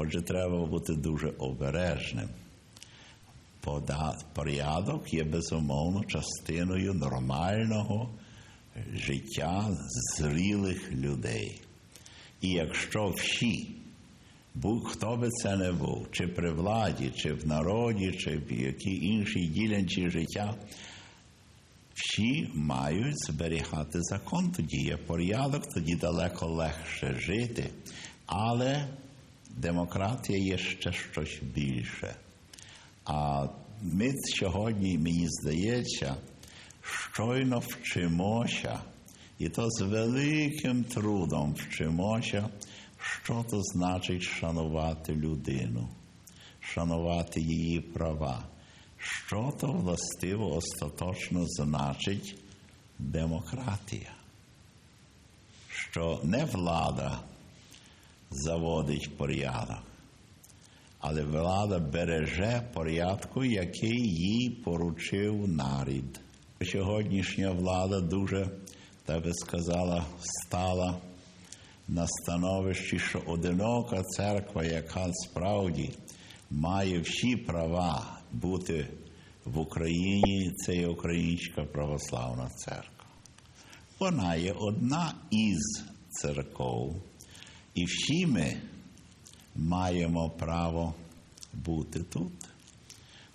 Отже, треба бути дуже обережним. Порядок є безумовно частиною нормального життя зрілих людей. І якщо всі, будь-хто би це не був, чи при владі, чи в народі, чи в якій іншій ділянці життя, всі мають зберігати закон, тоді є порядок, тоді далеко легше жити. Але демократія є ще щось більше. А ми сьогодні, мені здається, щойно вчимося, і то з великим трудом вчимося, що то значить шанувати людину, шанувати її права. Що то властиво остаточно значить демократія? Що не влада заводить порядок, але влада береже порядку, який їй поручив нарід. Сьогоднішня влада дуже, так би сказала, стала на становищі, що одинока церква, яка справді має всі права бути в Україні, це є Українська православна церква. Вона є одна із церков, і всі ми маємо право бути тут.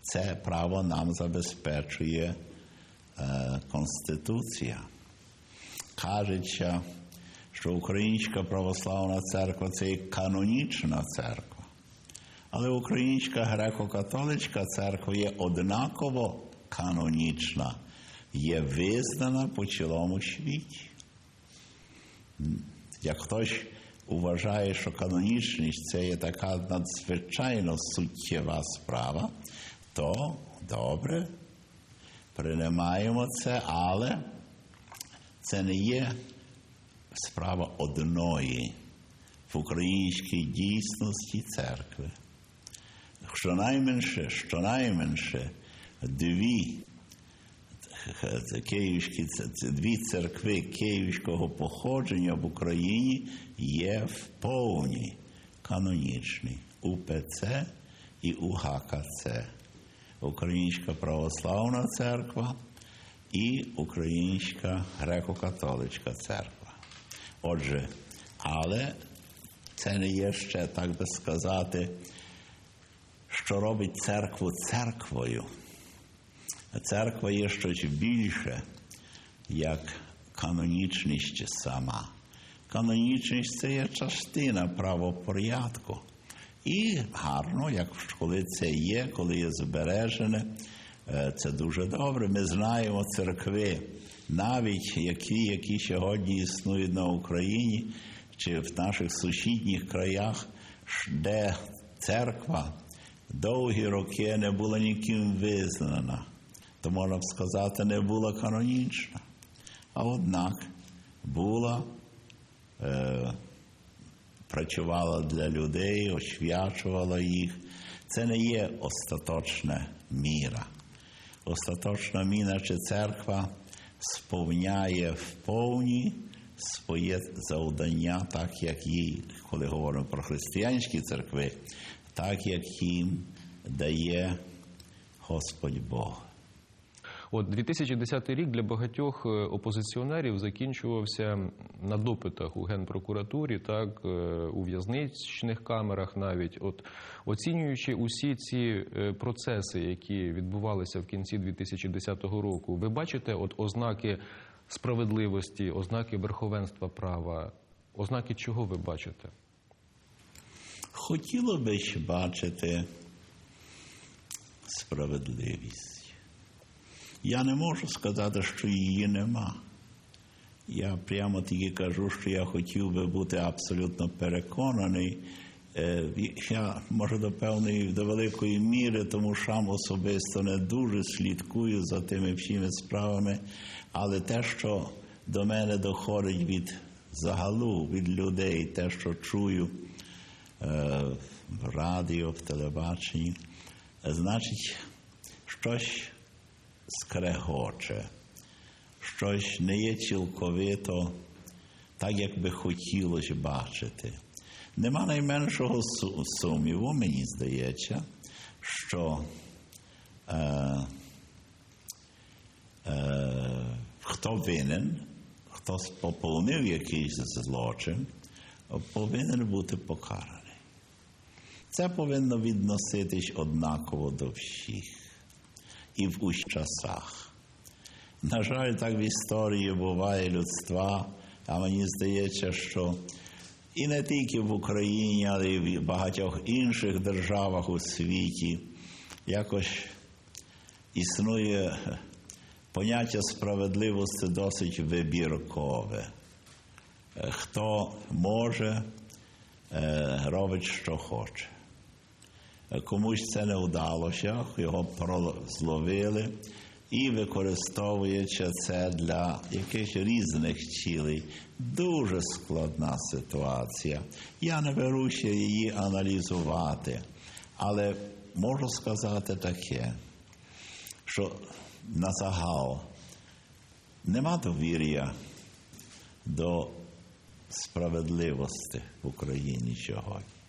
Це право нам забезпечує е, Конституція. Кажеться, що Українська православна церква це є канонічна церква. Але Українська греко-католицька церква є однаково канонічна, є визнана по цілому світі. Як хтось вважає, що канонічність це є така надзвичайно суттєва справа, то добре, приймаємо це, але це не є справа одної в українській дійсності церкви. Щонайменше, щонайменше дві київські дві церкви київського походження в Україні є в повній канонічні УПЦ і УГКЦ. Українська православна церква і Українська греко-католицька церква. Отже, але це не є ще, так би сказати, що робить церкву церквою. Церква є щось більше, як канонічність сама. Канонічність це є частина правопорядку. І гарно, як коли це є, коли є збережене, це дуже добре. Ми знаємо церкви, навіть які, які сьогодні існують на Україні чи в наших сусідніх краях, де церква довгі роки не була ніким визнана то можна б сказати, не була канонічна, а однак була, е, працювала для людей, освячувала їх. Це не є остаточна міра. Остаточна міра чи церква сповняє в повні своє завдання, так як їй, коли говоримо про християнські церкви, так як їм дає Господь Бог. От 2010 рік для багатьох опозиціонерів закінчувався на допитах у генпрокуратурі, так у в'язничних камерах, навіть от оцінюючи усі ці процеси, які відбувалися в кінці 2010 року, ви бачите от ознаки справедливості, ознаки верховенства права, ознаки чого ви бачите? Хотіло би ще бачити справедливість. Я не можу сказати, що її нема. Я прямо тільки кажу, що я хотів би бути абсолютно переконаний. Я може до певної, до великої міри, тому сам особисто не дуже слідкую за тими всіми справами, але те, що до мене доходить від загалу, від людей, те, що чую в радіо, в телебаченні, значить, щось скрегоче, щось не є цілковито так, як би хотілося бачити. Нема найменшого сумніву, мені здається, що е, е, хто винен, хто поповнив якийсь злочин, повинен бути покараний. Це повинно відноситись однаково до всіх і в усіх часах. На жаль, так в історії буває людства, а мені здається, що і не тільки в Україні, але й в багатьох інших державах у світі якось існує поняття справедливості досить вибіркове. Хто може, робить, що хоче. Комусь це не вдалося, його зловили і використовуючи це для якихось різних цілей. Дуже складна ситуація. Я не беруся її аналізувати, але можу сказати таке, що на загал нема довір'я до справедливості в Україні сьогодні.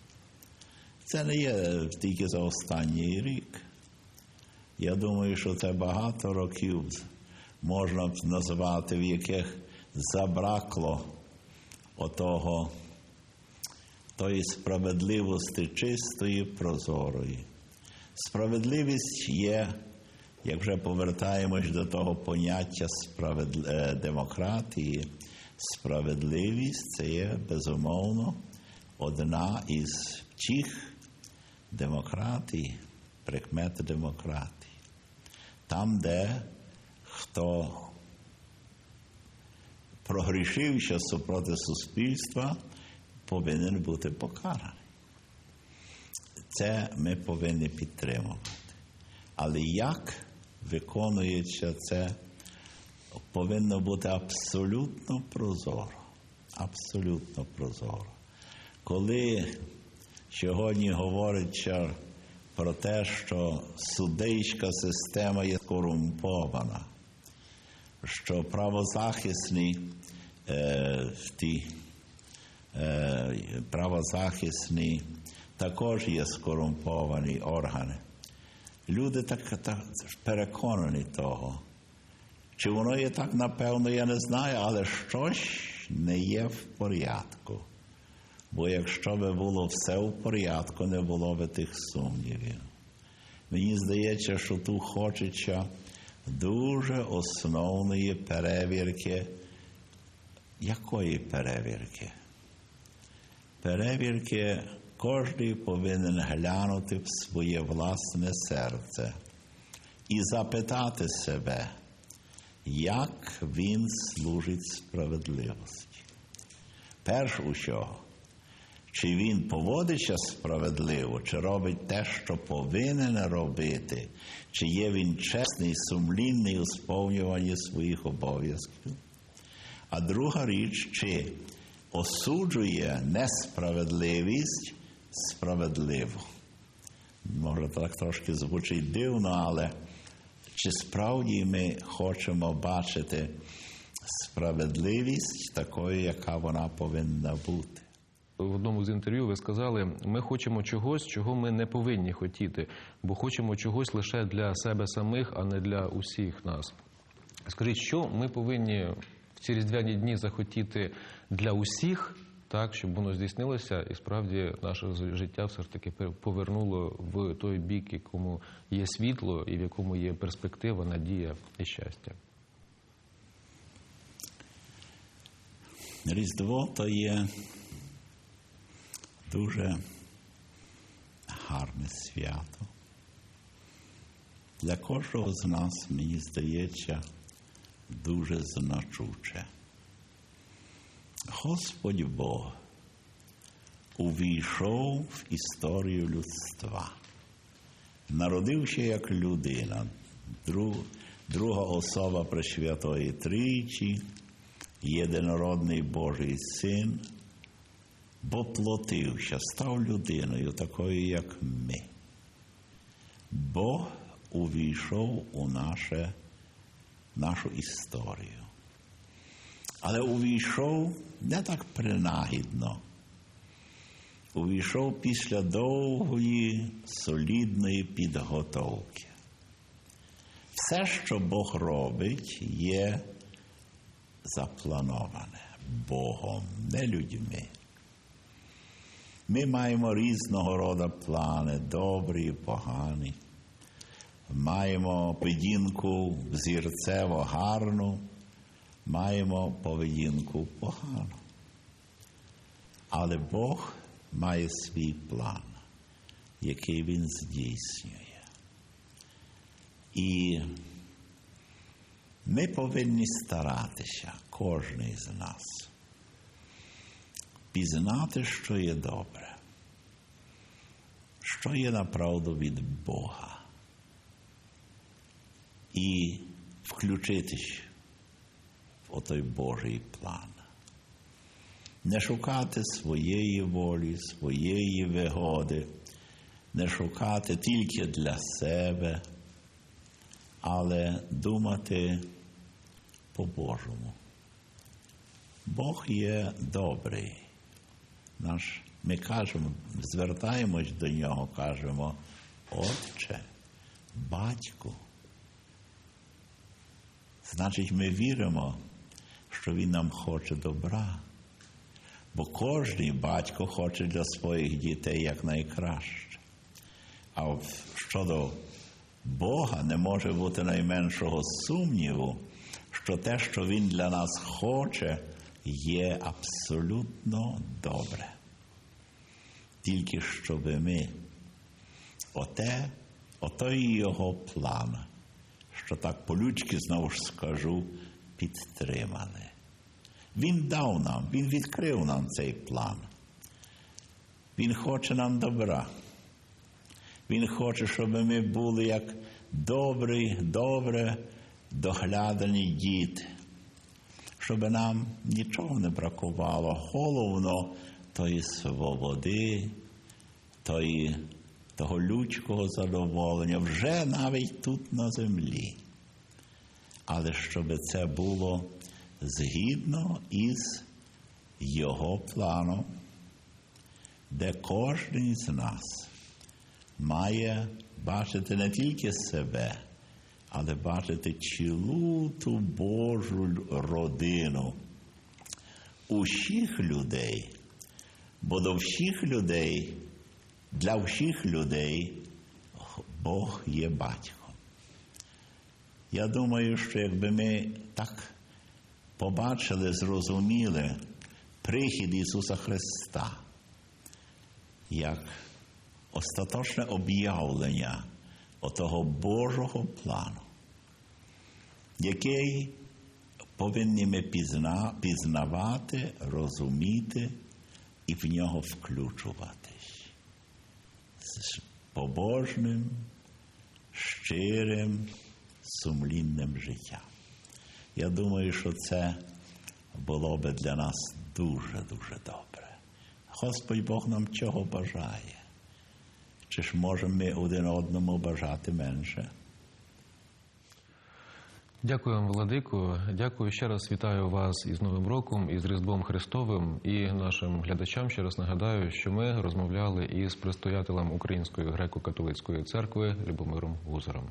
Це не є тільки за останній рік. Я думаю, що це багато років можна б назвати, в яких забракло отого тої справедливості чистої, прозорої. Справедливість є, як вже повертаємось до того поняття справедл... Е, демократії, справедливість це є безумовно одна із тих демократій, прикмет демократії. Там, де хто прогрішився супроти суспільства, повинен бути покараний. Це ми повинні підтримувати. Але як виконується це, повинно бути абсолютно прозоро. Абсолютно прозоро. Коли сьогодні говориться про те, що судейська система є корумпована, що правозахисні е, ті, е, правозахисні також є скорумповані органи. Люди так, так переконані того. Чи воно є так, напевно, я не знаю, але щось не є в порядку. Бо якщо би було все в порядку, не було би тих сумнівів. Мені здається, що тут хочеться дуже основної перевірки. Якої перевірки? Перевірки кожен повинен глянути в своє власне серце і запитати себе, як він служить справедливості. Перш усього, чи він поводиться справедливо, чи робить те, що повинен робити, чи є він чесний, сумлінний у сповнюванні своїх обов'язків. А друга річ, чи осуджує несправедливість справедливо. Може, так трошки звучить дивно, але чи справді ми хочемо бачити справедливість такою, яка вона повинна бути? В одному з інтерв'ю ви сказали, ми хочемо чогось, чого ми не повинні хотіти, бо хочемо чогось лише для себе самих, а не для усіх нас. Скажіть, що ми повинні в ці різдвяні дні захотіти для усіх, так щоб воно здійснилося, і справді наше життя все ж таки повернуло в той бік, якому є світло і в якому є перспектива, надія і щастя. Різдво то є дуже гарне свято. Для кожного з нас, мені здається, дуже значуче. Господь Бог увійшов в історію людства, народився як людина, друга особа Пресвятої Тричі, єдинородний Божий Син поплотився, став людиною, такою, як ми. Бог увійшов у наше, нашу історію. Але увійшов не так принагідно, увійшов після довгої солідної підготовки. Все, що Бог робить, є заплановане Богом, не людьми. Ми маємо різного роду плани, добрі погані. Маємо поведінку зірцево гарну, маємо поведінку погану. Але Бог має свій план, який він здійснює. І ми повинні старатися, кожен з нас, пізнати, що є добре, що є направду від Бога, і включитись в отой Божий план. Не шукати своєї волі, своєї вигоди, не шукати тільки для себе, але думати по-божому. Бог є добрий. Наш, Ми кажемо, звертаємось до нього, кажемо, Отче, батьку. Значить, ми віримо, що Він нам хоче добра. Бо кожний батько хоче для своїх дітей якнайкраще. А щодо Бога не може бути найменшого сумніву, що те, що Він для нас хоче, є абсолютно добре. Тільки щоб ми оте, отой його план, що так по-людськи знову ж скажу, підтримали. Він дав нам, Він відкрив нам цей план. Він хоче нам добра. Він хоче, щоб ми були як добрі, добре доглядані діти, щоб нам нічого не бракувало. Головно тої свободи, тої, того людського задоволення, вже навіть тут на землі. Але щоб це було згідно із його планом, де кожен з нас має бачити не тільки себе, але бачити цілу ту Божу родину усіх людей, бо до всіх людей, для всіх людей Бог є батьком. Я думаю, що якби ми так побачили, зрозуміли прихід Ісуса Христа як остаточне об'явлення отого Божого плану, який повинні ми пізна, пізнавати, розуміти і в нього включуватись з побожним, щирим, сумлінним життям. Я думаю, що це було би для нас дуже-дуже добре. Господь Бог нам чого бажає. Чи ж можемо ми один одному бажати менше? Дякую вам, Владику. Дякую ще раз вітаю вас із Новим роком, із Різдвом Христовим і нашим глядачам. Ще раз нагадаю, що ми розмовляли із предстоятелем Української греко-католицької церкви Любомиром Гузером.